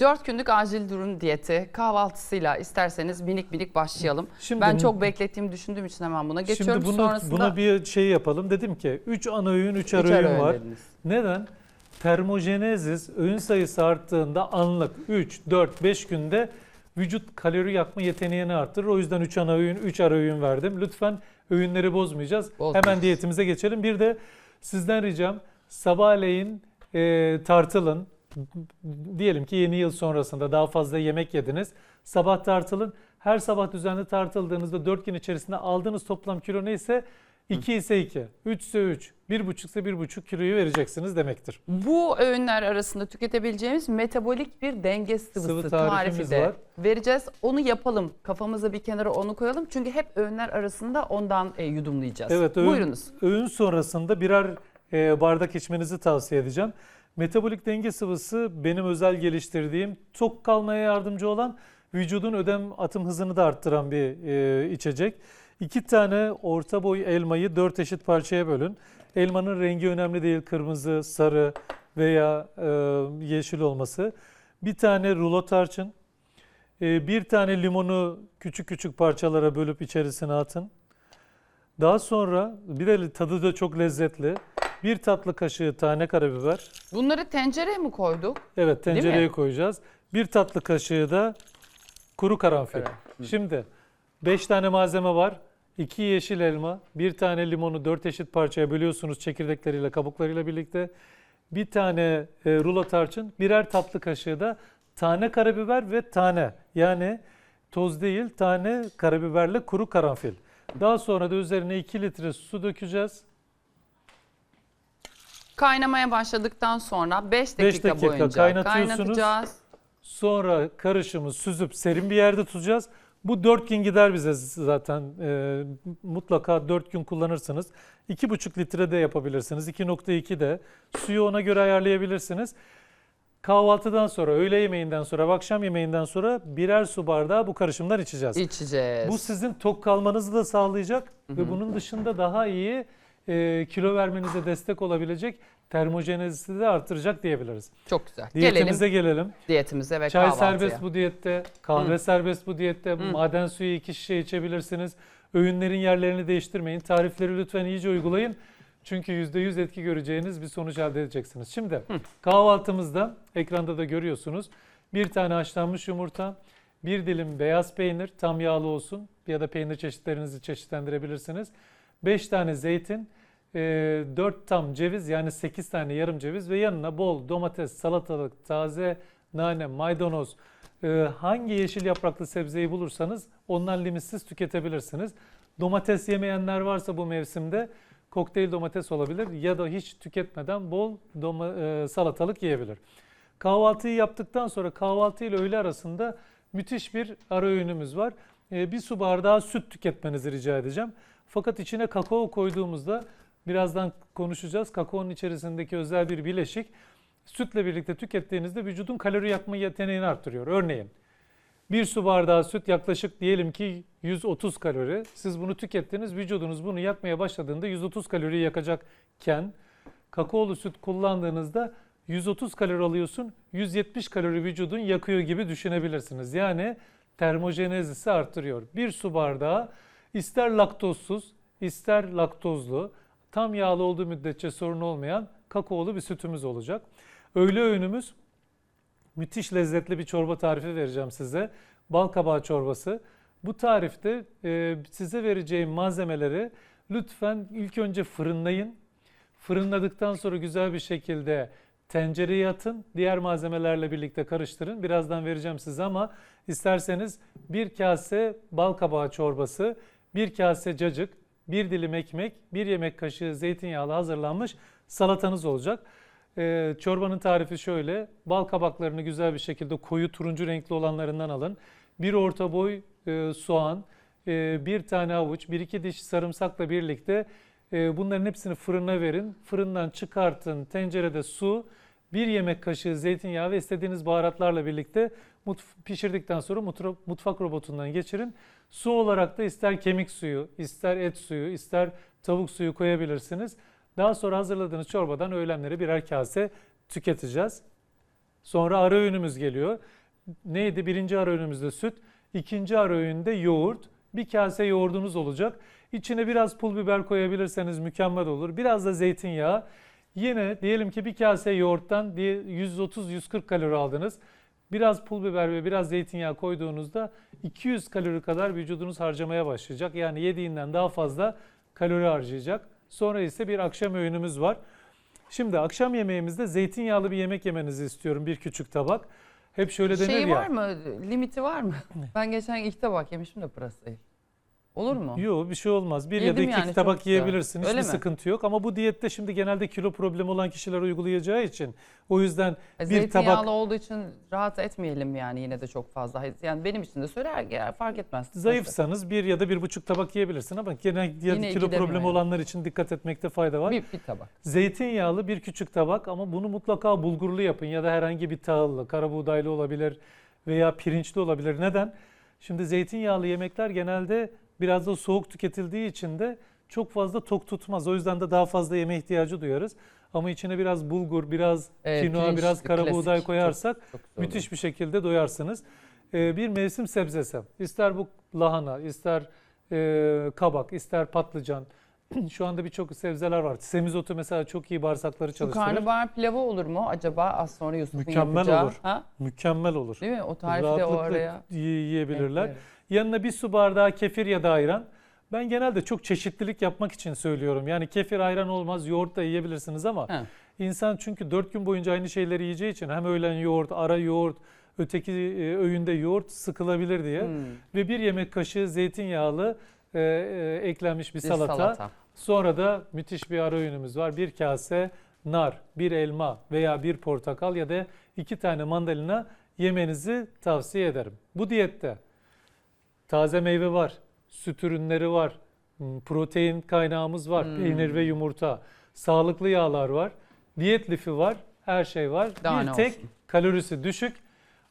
4 günlük acil durum diyeti kahvaltısıyla isterseniz minik minik başlayalım. Şimdi ben çok beklettiğimi düşündüğüm için hemen buna geçiyorum. Şimdi bunu, Sonrasında buna bir şey yapalım. Dedim ki 3 ana öğün, 3 ara öğün öğün var. dediniz. Neden? Termojenezis öğün sayısı arttığında anlık 3, 4, 5 günde vücut kalori yakma yeteneğini arttırır. O yüzden 3 ana öğün, 3 ara öğün verdim. Lütfen öğünleri bozmayacağız. Bozmayacağız. Hemen diyetimize geçelim. Bir de sizden ricam sabahleyin e, tartılın. Diyelim ki yeni yıl sonrasında daha fazla yemek yediniz. Sabah tartılın. Her sabah düzenli tartıldığınızda 4 gün içerisinde aldığınız toplam kilo neyse 2 ise 2, 3 ise 3, 1,5 ise 1,5 kiloyu vereceksiniz demektir. Bu öğünler arasında tüketebileceğimiz metabolik bir denge sıvısı Sıvı tarifi de var. vereceğiz. Onu yapalım. Kafamıza bir kenara onu koyalım. Çünkü hep öğünler arasında ondan e, yudumlayacağız. Evet, öğün, Buyurunuz. öğün sonrasında birer e, bardak içmenizi tavsiye edeceğim. Metabolik denge sıvısı benim özel geliştirdiğim, tok kalmaya yardımcı olan, vücudun ödem atım hızını da arttıran bir e, içecek. İki tane orta boy elmayı dört eşit parçaya bölün. Elmanın rengi önemli değil, kırmızı, sarı veya e, yeşil olması. Bir tane rulo tarçın, e, bir tane limonu küçük küçük parçalara bölüp içerisine atın. Daha sonra bir de tadı da çok lezzetli. Bir tatlı kaşığı tane karabiber. Bunları tencereye mi koyduk? Evet mi? tencereye koyacağız. Bir tatlı kaşığı da kuru karanfil. Evet. Şimdi 5 tane malzeme var. 2 yeşil elma, bir tane limonu 4 eşit parçaya bölüyorsunuz çekirdekleriyle, kabuklarıyla birlikte. Bir tane e, rulo tarçın, birer tatlı kaşığı da tane karabiber ve tane. Yani toz değil, tane karabiberle kuru karanfil. Daha sonra da üzerine 2 litre su dökeceğiz. Kaynamaya başladıktan sonra 5 dakika, Beş dakika boyunca kaynatıyorsunuz. kaynatacağız. Sonra karışımı süzüp serin bir yerde tutacağız. Bu 4 gün gider bize zaten. Ee, mutlaka 4 gün kullanırsınız. 2,5 litre de yapabilirsiniz. 2,2 de. Suyu ona göre ayarlayabilirsiniz. Kahvaltıdan sonra, öğle yemeğinden sonra, akşam yemeğinden sonra birer su bardağı bu karışımdan içeceğiz. İçeceğiz. Bu sizin tok kalmanızı da sağlayacak ve bunun dışında daha iyi e, kilo vermenize destek olabilecek termojenezisi de artıracak diyebiliriz. Çok güzel. Diyetimize Gelelim gelelim. diyetimize ve Çay kahvaltıya. serbest bu diyette, kahve serbest bu diyette, maden suyu iki şişe içebilirsiniz. Öğünlerin yerlerini değiştirmeyin. Tarifleri lütfen iyice uygulayın. Çünkü %100 etki göreceğiniz bir sonuç elde edeceksiniz. Şimdi kahvaltımızda ekranda da görüyorsunuz. Bir tane haşlanmış yumurta, bir dilim beyaz peynir tam yağlı olsun ya da peynir çeşitlerinizi çeşitlendirebilirsiniz. 5 tane zeytin, 4 tam ceviz yani 8 tane yarım ceviz ve yanına bol domates, salatalık, taze nane, maydanoz, e, hangi yeşil yapraklı sebzeyi bulursanız ondan limitsiz tüketebilirsiniz. Domates yemeyenler varsa bu mevsimde kokteyl domates olabilir ya da hiç tüketmeden bol doma- e, salatalık yiyebilir. Kahvaltıyı yaptıktan sonra kahvaltı ile öğle arasında müthiş bir ara öğünümüz var. E, bir su bardağı süt tüketmenizi rica edeceğim. Fakat içine kakao koyduğumuzda birazdan konuşacağız. Kakaonun içerisindeki özel bir bileşik sütle birlikte tükettiğinizde vücudun kalori yakma yeteneğini arttırıyor. Örneğin bir su bardağı süt yaklaşık diyelim ki 130 kalori. Siz bunu tükettiniz, vücudunuz bunu yakmaya başladığında 130 kaloriyi yakacakken kakaolu süt kullandığınızda 130 kalori alıyorsun, 170 kalori vücudun yakıyor gibi düşünebilirsiniz. Yani termojenezisi arttırıyor. Bir su bardağı ister laktozsuz, ister laktozlu, tam yağlı olduğu müddetçe sorun olmayan kakaolu bir sütümüz olacak. Öğle öğünümüz müthiş lezzetli bir çorba tarifi vereceğim size. Bal kabağı çorbası. Bu tarifte e, size vereceğim malzemeleri lütfen ilk önce fırınlayın. Fırınladıktan sonra güzel bir şekilde tencereye atın. Diğer malzemelerle birlikte karıştırın. Birazdan vereceğim size ama isterseniz bir kase bal kabağı çorbası, bir kase cacık, bir dilim ekmek, bir yemek kaşığı zeytinyağlı hazırlanmış salatanız olacak. Ee, çorbanın tarifi şöyle. Bal kabaklarını güzel bir şekilde koyu turuncu renkli olanlarından alın. Bir orta boy e, soğan, e, bir tane avuç, bir iki diş sarımsakla birlikte e, bunların hepsini fırına verin. Fırından çıkartın. Tencerede su, bir yemek kaşığı zeytinyağı ve istediğiniz baharatlarla birlikte pişirdikten sonra mutfak robotundan geçirin. Su olarak da ister kemik suyu, ister et suyu, ister tavuk suyu koyabilirsiniz. Daha sonra hazırladığınız çorbadan öğlenleri birer kase tüketeceğiz. Sonra ara öğünümüz geliyor. Neydi? Birinci ara öğünümüzde süt. ikinci ara öğünde yoğurt. Bir kase yoğurdunuz olacak. İçine biraz pul biber koyabilirseniz mükemmel olur. Biraz da zeytinyağı. Yine diyelim ki bir kase yoğurttan diye 130-140 kalori aldınız. Biraz pul biber ve biraz zeytinyağı koyduğunuzda 200 kalori kadar vücudunuz harcamaya başlayacak. Yani yediğinden daha fazla kalori harcayacak. Sonra ise bir akşam öğünümüz var. Şimdi akşam yemeğimizde zeytinyağlı bir yemek yemenizi istiyorum. Bir küçük tabak. Hep şöyle denir Şey ya. var mı? Limiti var mı? Ben geçen ilk tabak yemişim de pırasayı. Olur mu? Yok bir şey olmaz. Bir ya da Yedim iki yani, çok tabak yiyebilirsin. Hiçbir mi? sıkıntı yok. Ama bu diyette şimdi genelde kilo problemi olan kişiler uygulayacağı için o yüzden E, bir tabak olduğu için rahat etmeyelim yani yine de çok fazla. Yani benim için de söyler fark etmez. zayıfsanız bir ya da bir buçuk tabak yiyebilirsin ama genel Yine kilo problemi yani. olanlar için dikkat etmekte fayda var. Bir, bir tabak. Zeytinyağlı bir küçük tabak ama bunu mutlaka bulgurlu yapın ya da herhangi bir tahıllı, karabuğdaylı olabilir veya pirinçli olabilir. Neden? Şimdi zeytinyağlı yemekler genelde biraz da soğuk tüketildiği için de çok fazla tok tutmaz. O yüzden de daha fazla yeme ihtiyacı duyarız. Ama içine biraz bulgur, biraz Evet, kinoa, pirinç, biraz karabuğday koyarsak Çok olur. müthiş bir şekilde doyarsınız. Ee, bir mevsim sebzesi. İster bu lahana, ister e, kabak, ister patlıcan. Şu anda birçok sebzeler var. Semizotu mesela çok iyi bağırsakları Şu çalıştırır. karnabahar pilavı olur mu acaba az sonra Yusuf'un Mükemmel yapacağı? olur. Ha? Mükemmel olur. Değil mi? O tarifi de o Rahatlıkla araya. yi- yiyebilirler. eklerim. Yanına bir su bardağı kefir ya da ayran. Ben genelde çok çeşitlilik yapmak için söylüyorum. Yani kefir ayran olmaz, yoğurt da yiyebilirsiniz ama Ha. insan çünkü 4 gün boyunca aynı şeyleri yiyeceği için hem öğlen yoğurt, ara yoğurt, öteki e, öğünde yoğurt sıkılabilir diye. Hmm, Ve bir yemek kaşığı zeytinyağlı e, e, eklenmiş bir bir salata. Sonra da müthiş bir ara öğünümüz var. Bir kase nar, bir elma veya bir portakal ya da iki tane mandalina yemenizi tavsiye ederim. Bu diyette taze meyve var, süt ürünleri var, m, protein kaynağımız var, Hmm. peynir ve yumurta, sağlıklı yağlar var, diyet lifi var, her şey var. Daha bir tek olsun? kalorisi düşük.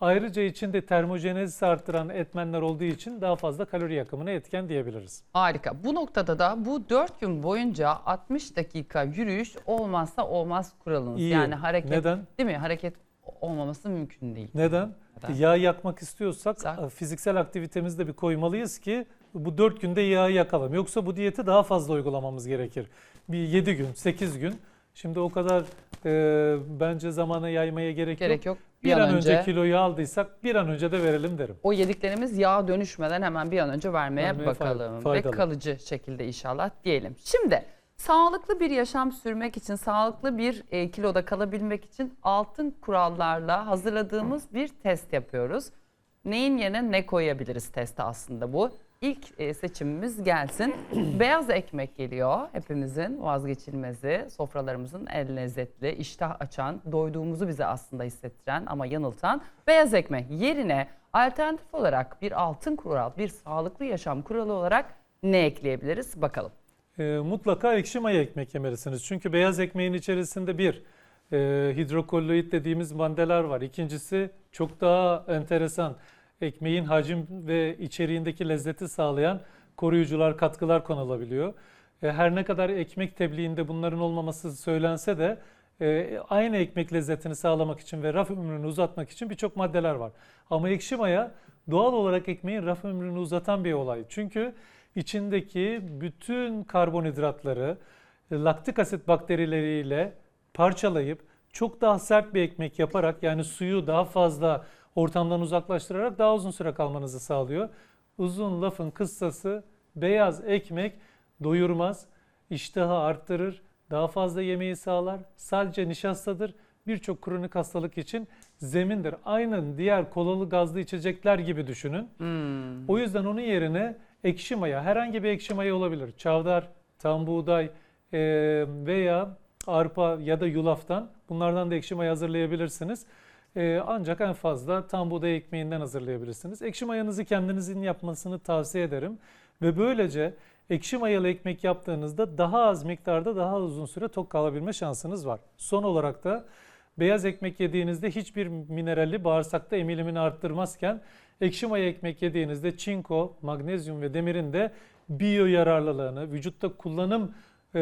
Ayrıca içinde termojenezi arttıran etmenler olduğu için daha fazla kalori yakımına etken diyebiliriz. Harika. Bu noktada da bu 4 gün boyunca 60 dakika yürüyüş olmazsa olmaz kuralınız. İyi. Yani hareket Neden? değil mi? Hareket olmaması mümkün değil. Neden? Neden? Yağ yakmak istiyorsak e, fiziksel aktivitemizi de bir koymalıyız ki bu 4 günde yağı yakalım. Yoksa bu diyeti daha fazla uygulamamız gerekir. Bir 7 gün, 8 gün. Şimdi o kadar e, bence zamana yaymaya gerek, Gerek yok. yok. Bir, an önce, kiloyu aldıysak bir an önce de verelim derim. o yediklerimiz yağ dönüşmeden hemen bir an önce vermeye, Vermeye bakalım. fay- Ve faydalı. kalıcı şekilde inşallah diyelim. Şimdi sağlıklı bir yaşam sürmek için, sağlıklı bir e, kiloda kalabilmek için altın kurallarla hazırladığımız bir test yapıyoruz. Neyin yerine ne koyabiliriz testi aslında bu. İlk e, seçimimiz gelsin. Beyaz ekmek geliyor. Hepimizin vazgeçilmezi, sofralarımızın en lezzetli, iştah açan, doyduğumuzu bize aslında hissettiren ama yanıltan beyaz ekmek yerine alternatif olarak bir altın kural, bir sağlıklı yaşam kuralı olarak ne ekleyebiliriz bakalım. E, mutlaka ekşi maya ekmek yemelisiniz. Çünkü beyaz ekmeğin içerisinde bir e, hidrokolloid dediğimiz maddeler var. İkincisi çok daha enteresan ekmeğin hacim ve içeriğindeki lezzeti sağlayan koruyucular, katkılar konulabiliyor. E, her ne kadar ekmek tebliğinde bunların olmaması söylense de e, aynı ekmek lezzetini sağlamak için ve raf ömrünü uzatmak için birçok maddeler var. Ama ekşi maya doğal olarak ekmeğin raf ömrünü uzatan bir olay. Çünkü içindeki bütün karbonhidratları e, laktik asit bakterileriyle parçalayıp çok daha sert bir ekmek yaparak yani suyu daha fazla ortamdan uzaklaştırarak daha uzun süre kalmanızı sağlıyor. Uzun lafın kıssası beyaz ekmek doyurmaz, iştahı arttırır, daha fazla yemeği sağlar, sadece nişastadır. Birçok kronik hastalık için zemindir. Aynen diğer kolalı gazlı içecekler gibi düşünün. Hmm. O yüzden onun yerine ekşi maya, herhangi bir ekşi maya olabilir. Çavdar, tam buğday e, veya arpa ya da yulaftan bunlardan da ekşi maya hazırlayabilirsiniz. E, ancak en fazla tam buğday ekmeğinden hazırlayabilirsiniz. Ekşi mayanızı kendinizin yapmasını tavsiye ederim. Ve böylece ekşi mayalı ekmek yaptığınızda daha az miktarda daha uzun süre tok kalabilme şansınız var. Son olarak da beyaz ekmek yediğinizde hiçbir minerali bağırsakta emilimini arttırmazken ekşi maya ekmek yediğinizde çinko, magnezyum ve demirin de biyo yararlılığını, vücutta kullanım e,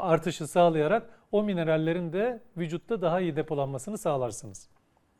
artışı sağlayarak o minerallerin de vücutta daha iyi depolanmasını sağlarsınız.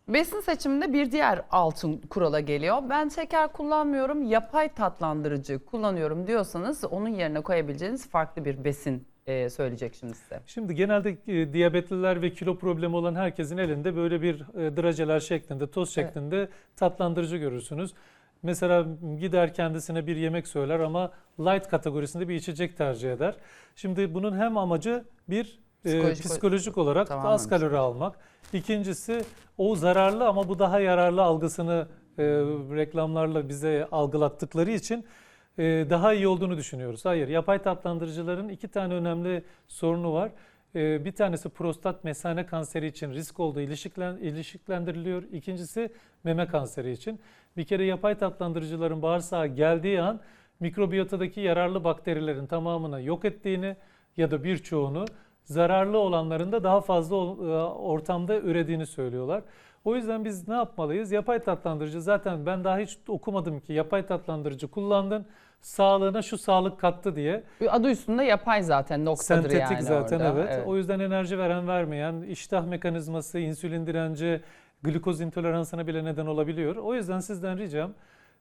Besin seçiminde bir diğer altın kurala geliyor. Ben şeker kullanmıyorum, yapay tatlandırıcı kullanıyorum diyorsanız onun yerine koyabileceğiniz farklı bir besin e, söyleyecek şimdi size. Şimdi genelde e, diyabetliler ve kilo problemi olan herkesin elinde böyle bir e, drajeler şeklinde, toz Evet. şeklinde tatlandırıcı görürsünüz. Mesela gider kendisine bir yemek söyler ama light kategorisinde bir içecek tercih eder. Şimdi bunun hem amacı bir e, Psikolojik- psikolojik olarak Tamamen az kalori almak. İkincisi o zararlı ama bu daha yararlı algısını e, reklamlarla bize algılattıkları için daha iyi olduğunu düşünüyoruz. Hayır, yapay tatlandırıcıların iki tane önemli sorunu var. E, Bir tanesi prostat mesane kanseri için risk olduğu ilişkilen, ilişkilendiriliyor. İkincisi meme kanseri için. Bir kere yapay tatlandırıcıların bağırsağa geldiği an mikrobiyotadaki yararlı bakterilerin tamamını yok ettiğini ya da birçoğunu zararlı olanların da daha fazla e, ortamda ürediğini söylüyorlar. O yüzden biz ne yapmalıyız? Yapay tatlandırıcı zaten ben daha hiç okumadım ki yapay tatlandırıcı kullandın sağlığına şu sağlık kattı diye. Adı üstünde yapay zaten noktadır Sentetik yani zaten orada. evet. O yüzden enerji veren vermeyen, iştah mekanizması, insülin direnci, glikoz intoleransına bile neden olabiliyor. O yüzden sizden ricam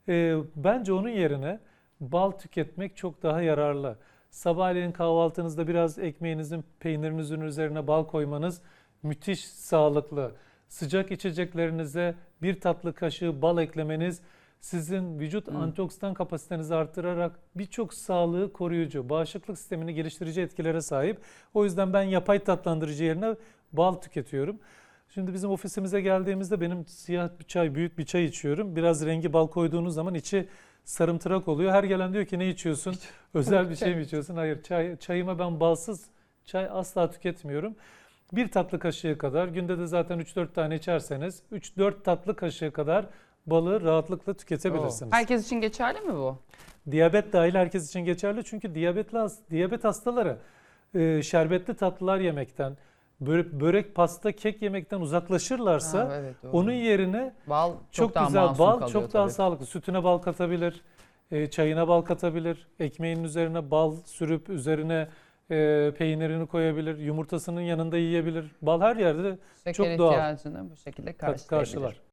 e, bence onun yerine bal tüketmek çok daha yararlı. Sabahleyin kahvaltınızda biraz ekmeğinizin, peynirinizin üzerine bal koymanız müthiş sağlıklı. Sıcak içeceklerinize bir tatlı kaşığı bal eklemeniz sizin vücut Hmm. antioksidan kapasitenizi artırarak birçok sağlığı koruyucu, bağışıklık sistemini geliştirici etkilere sahip. O yüzden ben yapay tatlandırıcı yerine bal tüketiyorum. Şimdi bizim ofisimize geldiğimizde benim siyah bir çay, büyük bir çay içiyorum. Biraz rengi bal koyduğunuz zaman içi sarımtırak oluyor. Her gelen diyor ki ne içiyorsun? Özel bir şey mi içiyorsun? Hayır, çay, çayıma ben balsız çay asla tüketmiyorum. Bir tatlı kaşığı kadar, günde de zaten 3-4 tane içerseniz 3-4 tatlı kaşığı kadar balı rahatlıkla tüketebilirsiniz. Herkes için geçerli mi bu? Diyabet dahil herkes için geçerli çünkü diyabetli diyabet hastaları e, şerbetli tatlılar yemekten, börek, börek, pasta, kek yemekten uzaklaşırlarsa Ha, evet, doğru. onun yerine bal çok, çok, daha güzel masum bal, kalıyor çok daha tabii. sağlıklı. Sütüne bal katabilir, e, çayına bal katabilir, ekmeğinin üzerine bal sürüp üzerine e, peynirini koyabilir, yumurtasının yanında yiyebilir. Bal her yerde Şeker çok doğal. ihtiyacını bu şekilde karşılayabilir. karşılar.